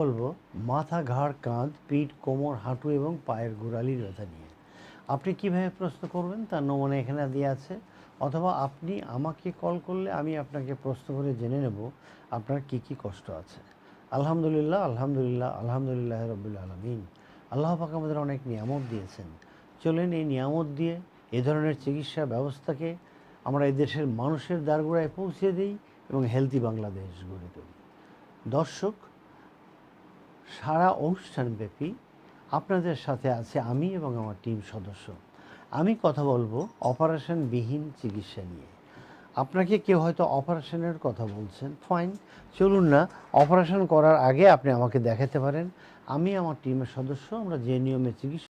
বলব, মাথা, ঘাড়, কাঁধ, পিঠ, কোমর, হাঁটু এবং পায়ের গোড়ালির ব্যথা নিয়ে। আপনি কীভাবে প্রশ্ন করবেন তার নমুনা এখানে দেওয়া আছে, অথবা আপনি আমাকে কল করলে আমি আপনাকে প্রশ্ন করে জেনে নেব আপনার কি কি কষ্ট আছে। আলহামদুলিল্লাহ আলহামদুলিল্লাহ আলহামদুলিল্লাহ রবিল আলমিন। আল্লাহ পাক আমাদের অনেক নিয়ামত দিয়েছেন। চলেন এই নিয়ামত দিয়ে এ ধরনের চিকিৎসা ব্যবস্থাকে আমরা এই দেশের মানুষের দ্বারগোড়ায় পৌঁছে দিই এবং হেলদি বাংলাদেশ গড়ে তুলি। দর্শক সারা অনুষ্ঠানব্যাপী আপনাদের সাথে আছে আমি এবং আমার টিম সদস্য। আমি কথা বলব অপারেশনবিহীন চিকিৎসা নিয়ে। আপনাকে কেউ হয়তো অপারেশনের কথা বলছেন ফাইন চলুন না, অপারেশন করার আগে আপনি আমাকে দেখাতে পারেন। আমি, আমার টিমের সদস্য, আমরা যে নিয়মে চিকিৎসা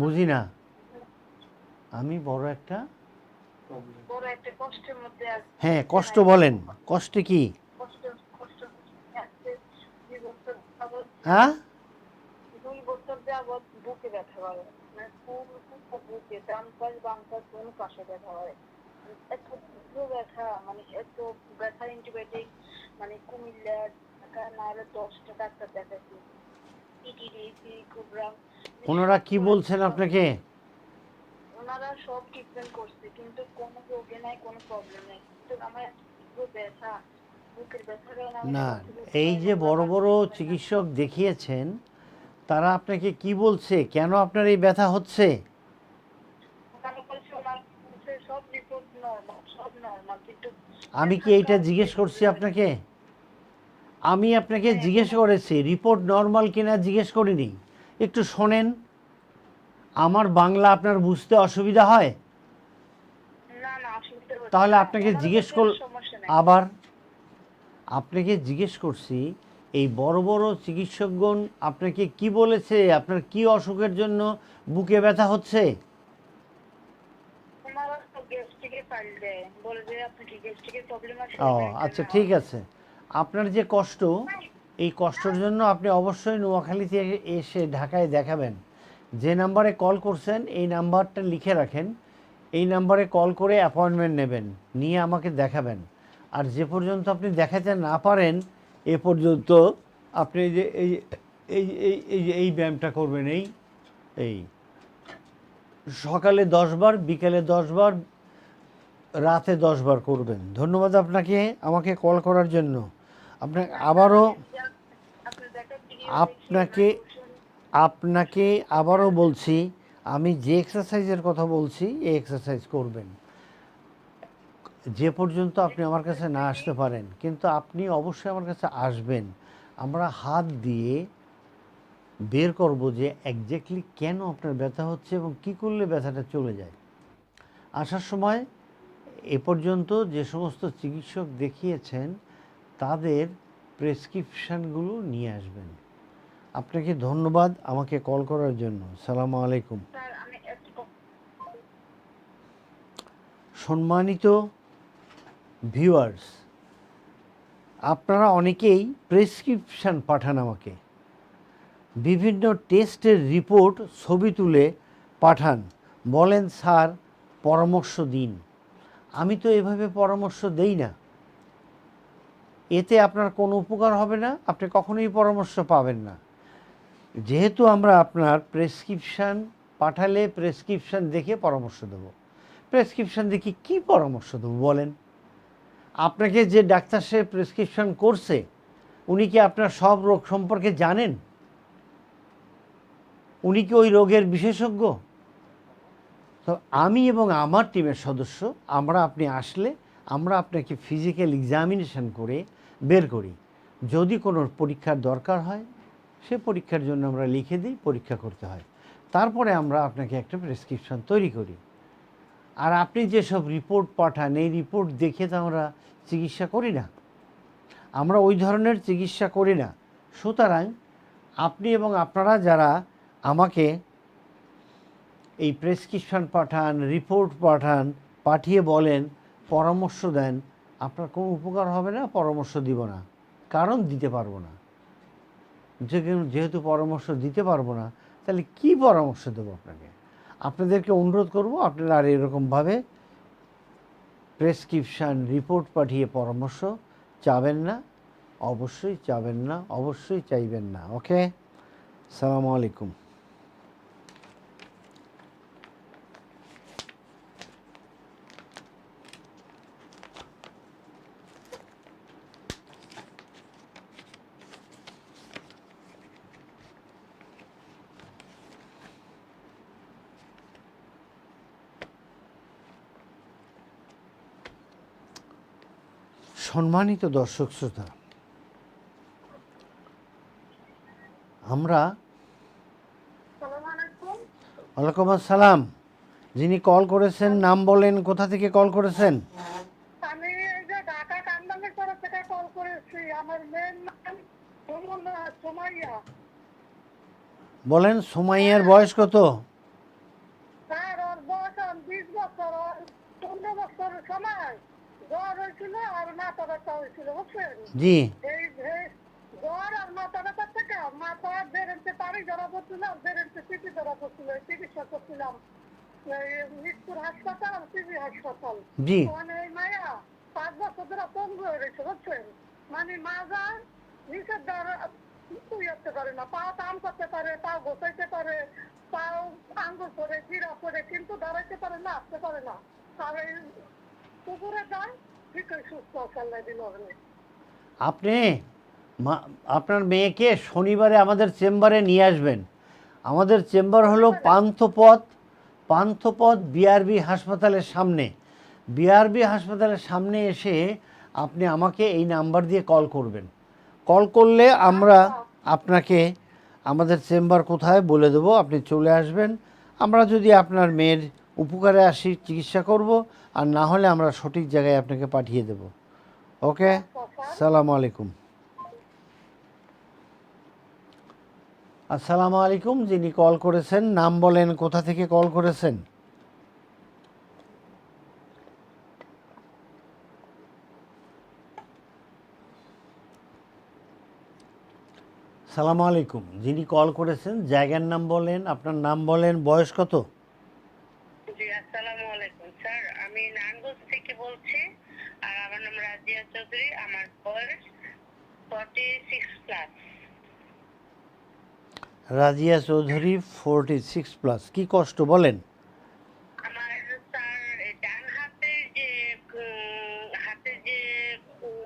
বুঝি না। আমি বড় একটা একটা হ্যাঁ কষ্ট বলেন। কষ্টে কি? হ্যাঁ? মানে এত ব্যথা মানে অ্যান্টিবায়োটিক মানে কুমিল্লা দেখাচ্ছি দিয়েছি কুবরাম ওনারা কি বলছেন আপনাকে? ওনারা সব ট্রিটমেন্ট করছে কিন্তু কোনো রোগে নাই কোনো প্রবলেম নাই। কিন্তু আমার ব্যথা বুকের ব্যথা না এই যে বড় বড় চিকিৎসক দেখিয়েছেন তারা আপনাকে কি বলছে? কেন আপনার এই ব্যথা হচ্ছে? আমি কি এইটা জিজ্ঞেস করছি আপনাকে? আমি আপনাকে জিজ্ঞেস করেছি রিপোর্ট নর্মাল কিনা জিজ্ঞেস করিনি। একটু শোনেন আমার বাংলা আপনার বুঝতে অসুবিধা হয়? তাহলে আপনাকে জিজ্ঞেস কর- আবার আপনাকে জিজ্ঞেস করছি এই বড় বড় চিকিৎসকগণ আপনাকে কি বলেছে? আপনার কি অসুখের জন্য বুকে ব্যথা হচ্ছে? ও আচ্ছা ঠিক আছে। আপনার যে কষ্ট এই কষ্টের জন্য আপনি অবশ্যই নোয়াখালীতে এসে ঢাকায় দেখাবেন। যে নাম্বারে কল করছেন, এই নাম্বারটা লিখে রাখেন। এই নাম্বারে কল করে অ্যাপয়েন্টমেন্ট নেবেন, নিয়ে আমাকে দেখাবেন। আর যে পর্যন্ত আপনি দেখাতে না পারেন, এ পর্যন্ত আপনি যে, এই এই এই এই ব্যায়ামটা করবেন, এই এই। সকালে দশবার বিকেলে দশবার রাতে দশবার করবেন। ধন্যবাদ আপনাকে, আমাকে কল করার জন্য। আপনাকে আবারও আপনাকে আপনাকে আবারও বলছি, আমি যে এক্সারসাইজের কথা বলছি, এই এক্সারসাইজ করবেন। যে পর্যন্ত আপনি আমার কাছে না আসতে পারেন, কিন্তু আপনি অবশ্যই আমার কাছে আসবেন। আমরা হাত দিয়ে বের করব যে একজ্যাক্টলি কেন আপনার ব্যথা হচ্ছে এবং কি করলে ব্যথাটা চলে যায়। আসার সময় এ পর্যন্ত যে সমস্ত চিকিৎসক দেখিয়েছেন, তাদের প্রেসক্রিপশানগুলো নিয়ে আসবেন। আপনাকে ধন্যবাদ আমাকে কল করার জন্য? সালাম আলাইকুম। সম্মানিত ভিউয়ার্স আপনারা অনেকেই প্রেসক্রিপশান পাঠান আমাকে। বিভিন্ন টেস্টের রিপোর্ট ছবি তুলে পাঠান। বলেন স্যার পরামর্শ দিন। আমি তো এভাবে পরামর্শ দেই না। এতে আপনার কোনো উপকার হবে না আপনি কখনোই পরামর্শ পাবেন না। যেহেতু আমরা আপনার প্রেসক্রিপশান পাঠালে প্রেসক্রিপশান দেখে পরামর্শ দেব। প্রেসক্রিপশান দেখে কি পরামর্শ দেবো বলেন? আপনাকে যে ডাক্তার সে প্রেসক্রিপশান করছে, উনি কি আপনার সব রোগ সম্পর্কে জানেন? উনি কি ওই রোগের বিশেষজ্ঞ? তো আমি এবং আমার টিমের সদস্য, আমরা আপনি আসলে আমরা আপনাকে ফিজিক্যাল এক্সামিনেশন করে বের করি। যদি কোনো পরীক্ষার দরকার হয় সে পরীক্ষার জন্য আমরা লিখে দিই, পরীক্ষা করতে হয়। তারপরে আমরা আপনাকে একটা প্রেসক্রিপশন তৈরি করি। আর আপনি যেসব রিপোর্ট পাঠান, এই রিপোর্ট দেখে তো আমরা চিকিৎসা করি না। আমরা ওই ধরনের চিকিৎসা করি না। সুতরাং আপনি এবং আপনারা যারা আমাকে এই প্রেসক্রিপশন পাঠান রিপোর্ট পাঠান, পাঠিয়ে বলেন, পরামর্শ দেন, আপনার কোনো উপকার হবে না, পরামর্শ দিব না। কারণ দিতে পারব না। যে- যেহেতু পরামর্শ দিতে পারব না, তাহলে কি পরামর্শ দেবো আপনাকে? আপনাদেরকে অনুরোধ করব আপনারা আর এরকমভাবে প্রেসক্রিপশান রিপোর্ট পাঠিয়ে পরামর্শ চাবেন না, অবশ্যই চাবেন না, অবশ্যই চাইবেন না, ওকে? সালামু আলাইকুম। সম্মানিত দর্শক শ্রোতা, আমরা ওয়ালাইকুম আসসালাম। যিনি কল করেছেন, নাম বলেন, কোথা থেকে কল করেছেন? আমি যে ঢাকা তরফ থেকে কল করেছি আমার মেয়ের নাম সুমাইয়া বলেন, সোমাইয়ার বয়স কত? স্যার, ওর বয়স বিশ বছর পনেরো বছরের সময়। হয়েছিল আর মাথা ব্যথা হয়েছিল বুঝছেন? জি। এই এই জ্বর আর মাথা ব্যথা থেকে মাথা বেরেন্টে পানি ধরা পড়ছিল আর বেরেন্টে সিটি ধরা পড়ছিল চিকিৎসা করছিলাম। এই হাসপাতাল আর সিবি হাসপাতাল। জি। মানে এই মায়া পাঁচ বছর ধরে পঙ্গু হয়ে রয়েছে বুঝছেন? মানে মাজা নিচের দ্বারা উইয়াতে পারে না। পা কাম করতে পারে পা গোছাইতে পারে পাও আঙ্গুল পরে জিরা পরে কিন্তু দাঁড়াইতে পারে না আসতে পারে না। আর কুকুরে যায় আপনি আপনার মেয়েকে শনিবারে আমাদের চেম্বারে নিয়ে আসবেন। আমাদের চেম্বার হলো পান্থপথ পান্থপথ বিআরবি হাসপাতালের সামনে। বিআরবি হাসপাতালের সামনে এসে আপনি আমাকে এই নাম্বার দিয়ে কল করবেন। কল করলে আমরা আপনাকে আমাদের চেম্বার কোথায় বলে দেবো আপনি চলে আসবেন। আমরা যদি আপনার মেয়ের উপকারে আসি, চিকিৎসা করব, আর না হলে আমরা সঠিক জায়গায় আপনাকে পাঠিয়ে দেব। ওকে? সালামু আলাইকুম। আসসালামু আলাইকুম, যিনি কল করেছেন, নাম বলেন, কোথা থেকে কল করেছেন? সালামু আলাইকুম, যিনি কল করেছেন, জায়গার নাম বলেন, আপনার নাম বলেন, বয়স কত জি আসসালামু আলাইকুম স্যার আমি নানগঞ্জ থেকে বলছি আর আমার নাম রাজিয়া চৌধুরী, আমার বয়স forty six plus Razia Chowdhury forty six plus কি কষ্ট, বলেন।